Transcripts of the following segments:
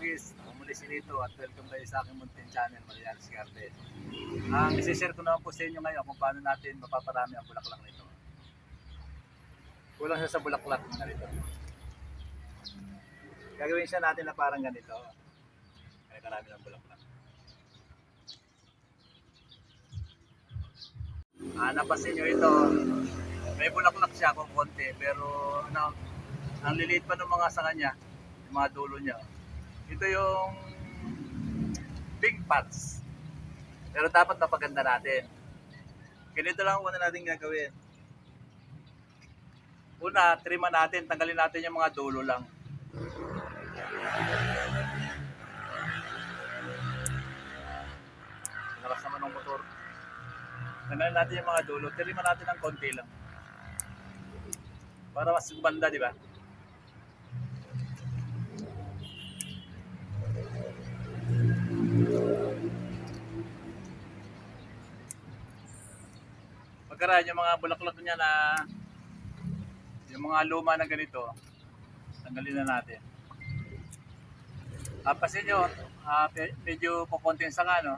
Pugis, muli si Lito at welcome kayo sa aking muntin channel, Marianas Garden. Ang isi-share ko naman po sa inyo ngayon kung paano natin mapaparami ang bulaklak nito. Kulang siya sa bulaklak ng ganito. Gagawin siya natin na parang ganito. Kaya karami ng bulaklak. Ah, napansin nyo ito, may bulaklak siya kung konti, pero ano, ang liliit pa ng mga sa kanya, yung mga dulo niya. Ito yung big pots. Pero dapat napaganda natin. Ganito lang ang una natin gagawin. Una, trima natin, tanggalin natin yung mga dulo lang. Lakas naman ng motor. Tanggalin natin yung mga dulo, trima natin ng konti lang. Para mas gumanda, di ba? Pagkaraan yung mga bulaklak niya na yung mga luma na ganito, tanggalin na natin. Kapasin nyo, ah, medyo kukunti sa nga, no?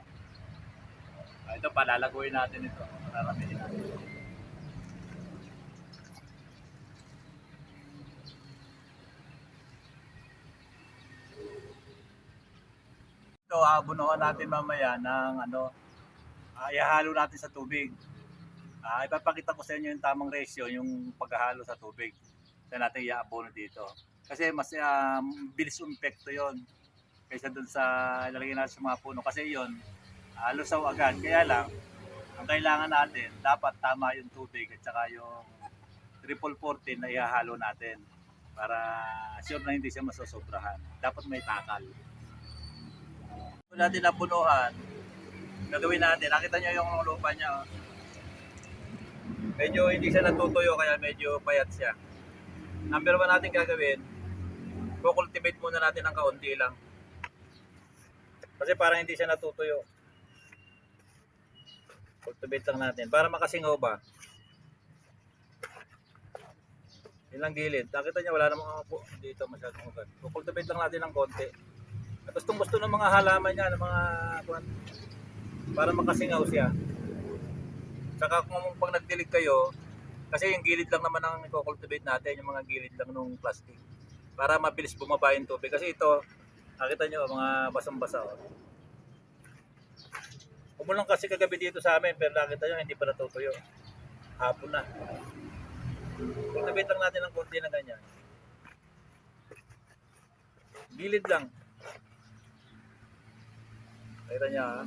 Ah, ito, palalaguin natin ito. Pararamihin natin. Ito, abunuhan natin mamaya ng ano, ah, ihalo natin sa tubig. Ah, ipapakita ko sa inyo yung tamang ratio, yung paghahalo sa tubig. Sa natin iaabono dito. Kasi mas um, bilis umpekto yon kaysa dun sa ilalagay natin sa mga puno. Kasi yon halusaw agad. Kaya lang, ang kailangan natin, dapat tama yung tubig at saka yung triple 14 na ihahalo natin para sure na hindi siya masosobrahan. Dapat may takal. Kung natin napunuhan, gagawin natin. Nakita nyo yung lupa niya. oh. Medyo hindi siya natutuyo kaya medyo payat siya. Number one natin gagawin, kukultivate muna natin ng kaunti lang. Kasi parang hindi siya natutuyo. Cultivate lang natin. Para makasingaw ba? Ilang gilid. Nakita niya wala namang po dito masyadong ugat. Kukultivate lang natin ng konti. At gustong gusto ng mga halaman niya, ng mga para makasingaw siya. Saka kung pag nagdilig kayo, kasi yung gilid lang naman ang i-cultivate natin, yung mga gilid lang ng plastic. Para mabilis bumaba yung tubig. Kasi ito, nakita nyo, mga basang-basa. Oh. Umulang kasi kagabi dito sa amin, pero nakita nyo, hindi pa natutuyo. Hapon na. Cultivate lang natin ng konti na ganyan. Gilid lang. Nakita niya, ha?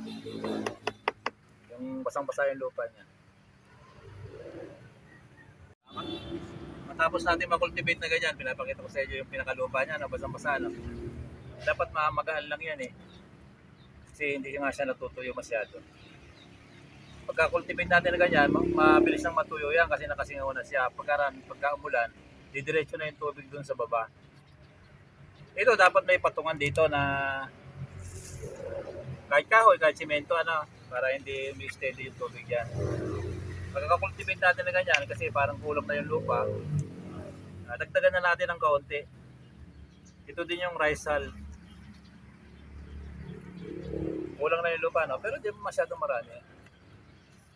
yung basang-basa yung lupa niya. Matapos natin makultivate na ganyan, pinapakita ko sa inyo yung pinakalupa niya na basang-basa. No? Dapat mamagaan lang yan eh. Kasi hindi nga siya natutuyo masyado. Pagka cultivate natin na ganyan, ma- mabilis nang matuyo yan kasi nakasingaw na siya. Pagka, pagka umulan, didiretso na yung tubig dun sa baba. Ito dapat may patungan dito na kahit kahoy, kahit simento, ano, para hindi steady yung tubig yan. Pagka-cultivate natin na ganyan, kasi parang kulang na yung lupa, ah, dagdagan na natin ng kaunti. Ito din yung hull. Kulang na yung lupa, no? pero di masyadong marami.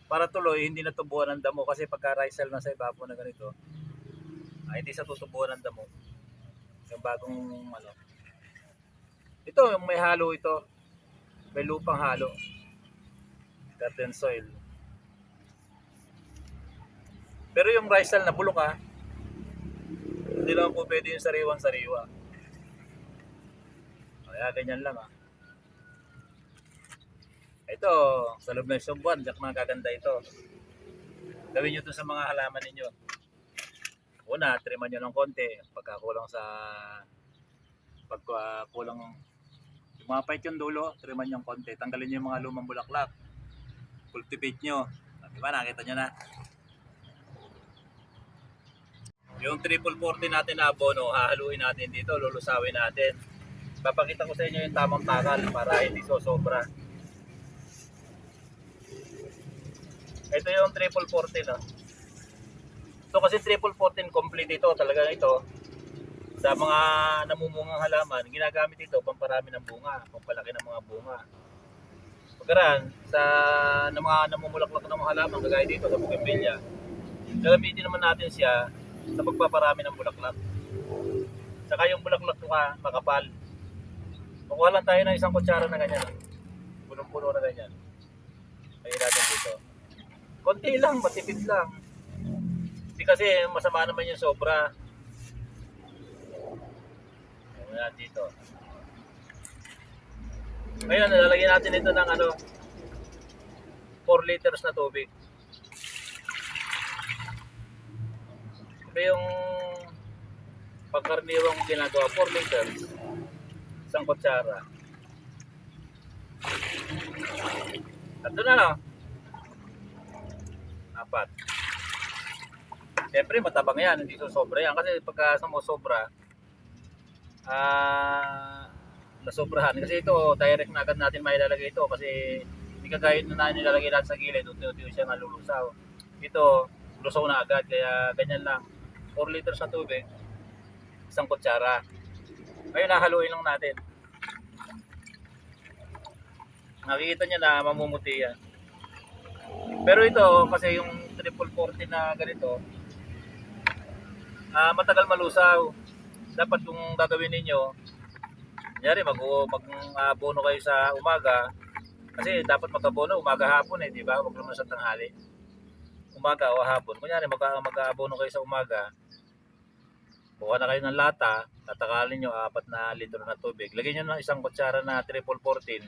Para tuloy, hindi natubuhan ng damo kasi pagka hull na sa ibabaw na ganito, ah, hindi sa tutubuhan ng damo. Yung bagong ano. Ito, yung may halo ito. May lupang halo. Garden soil. Pero yung rice na bulok ha, hindi lang po pwede yung sariwang sariwa. Kaya ganyan lang ha. Ito, sa loob ng isang buwan, diyak magaganda ito. Gawin nyo to sa mga halaman ninyo. Una, triman nyo ng konti. Pagkakulang sa pagkakulang yung mga pahit yung dulo, triman nyo ng konti. Tanggalin nyo yung mga lumang bulaklak. Cultivate nyo. Diba, nakita nyo na. Yung triple 40 natin na abono, hahaluin natin dito, lulusawin natin. Papakita ko sa inyo yung tamang takal para hindi sosobra. Ito yung triple 40 no. Ito kasi triple 14 complete ito, talaga ito. sa mga namumungang halaman, ginagamit ito pamparami ng bunga, pampalaki ng mga bunga. Pagkaraan, sa ng mga namumulaklak ng mga halaman, kagaya dito sa Bougainvillea, gagamitin naman natin siya sa pagpaparami ng bulaklak. Saka yung bulaklak ka makapal. Kukuha lang tayo ng isang kutsara na ganyan. Punong-puno na ganyan. Ayun natin dito. Konti lang, matipid lang. Hindi kasi masama naman yung sobra. Natin dito. Ngayon, lalagyan natin ito ng ano, 4 liters na tubig. Yung pagkaraniwang ginagawa, 4 liters. Isang kutsara. At doon na no? Apat. Siyempre, matabang yan. Hindi sobra yan. Kasi pagka sobra, ah, nasobrahan. Kasi ito, direct na agad natin may lalagay ito. Kasi hindi kagaya na nilalagay natin sa gilid. Unti-unti siya nalulusaw. Ito, lusaw na agad. Kaya ganyan lang. 4 liters na tubig. Isang kutsara. Ngayon, nahaluin lang natin. Nakikita niya na mamumuti yan. Pero ito, kasi yung triple 40 na ganito, ah matagal malusaw. Dapat kung gagawin ninyo, Kunyari, mag, mag abono kayo sa umaga. Kasi dapat mag-abono umaga hapon eh, di ba? Huwag naman sa tanghali. Umaga o hapon. Kunyari, mag, mag-abono kayo sa umaga. Kuha na kayo ng lata, tatakalin nyo apat na litro na tubig. Lagyan nyo ng isang kutsara na triple 14.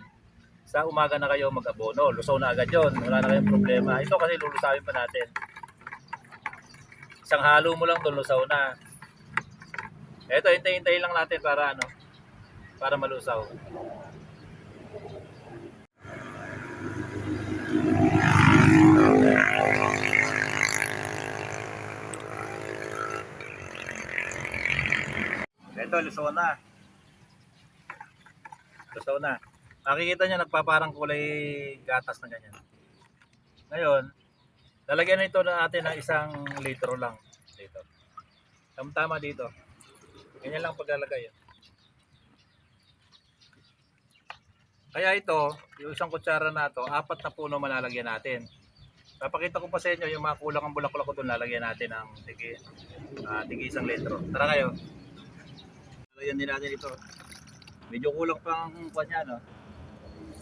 Sa umaga na kayo mag-abono. Lusaw na agad yun. Wala na kayong problema. Ito kasi lulusawin pa natin. Isang halo mo lang doon, lusaw na. Ito, hintay-hintay lang natin para ano, para malusaw. Lusaw na. Lusaw na. Makikita nyo, nagpaparang kulay gatas na ganyan. Ngayon, lalagyan na ito natin ng isang litro lang. Dito. Tama-tama dito. Ganyan lang paglalagay. Kaya ito, yung isang kutsara na to, apat na puno malalagyan natin. Papakita ko pa sa inyo yung mga kulang ang bulaklak ko doon, lalagyan natin ng tigi, ah, tigi isang litro. Tara kayo. Lalagyan din natin ito. Medyo kulang pa ang kwan niya, no?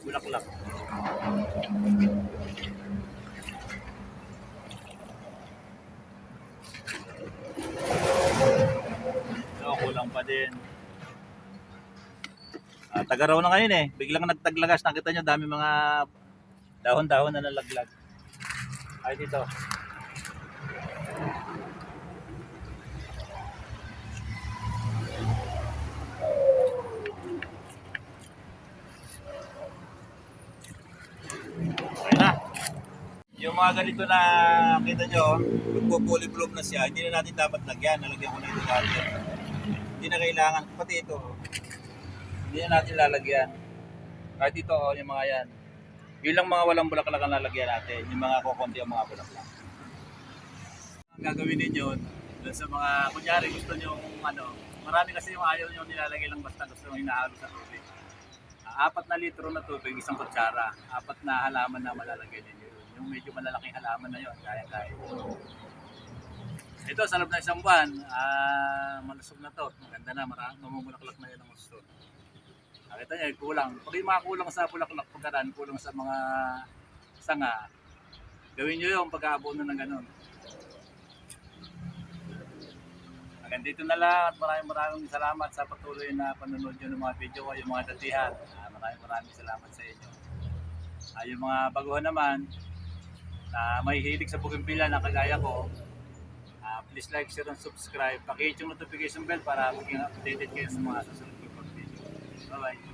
Bulaklak. No, kulang pa din. Ah, taga raw na ngayon eh. Biglang nagtaglagas. Nakita nyo, dami mga dahon-dahon na nalaglag. Ay, dito. Yung mga ganito na kita nyo, nagpo-polybloom na siya, hindi na natin dapat lagyan. Nalagyan ko na ito dati. Hindi na kailangan. Pati ito, hindi na natin lalagyan. Kahit ito, oh, yung mga yan. Yun lang mga walang bulaklak ang lalagyan natin. Yung mga kukunti ang mga bulaklak. Ang gagawin ninyo, dun sa mga, kunyari gusto nyo, ano, marami kasi yung ayaw nyo nilalagay lang basta gusto nyo hinahalo sa tubig. Ah, apat na litro na tubig, isang kutsara. Apat na halaman na malalagay ninyo. Yung medyo malalaking halaman na yun, kaya-kaya. Ito, sa loob ng isang buwan, ah, malusog na to. Maganda na, marami, mamumulaklak na yun ang gusto. Nakita niyo, kulang. Pag yung mga kulang sa bulaklak pagkaraan, kulang sa mga sanga, gawin niyo yung pag-aabono ng ganun. Hanggang dito na lang at maraming maraming salamat sa patuloy na panonood nyo ng mga video ko, yung mga datihan. Ah, maraming maraming salamat sa inyo. Ah, yung mga baguhan naman, na may hilig sa Bougainvillea na kagaya ko, ah, please like, share, and subscribe. Pakihit yung notification bell para maging updated kayo sa mga susunod ko video. Bye-bye.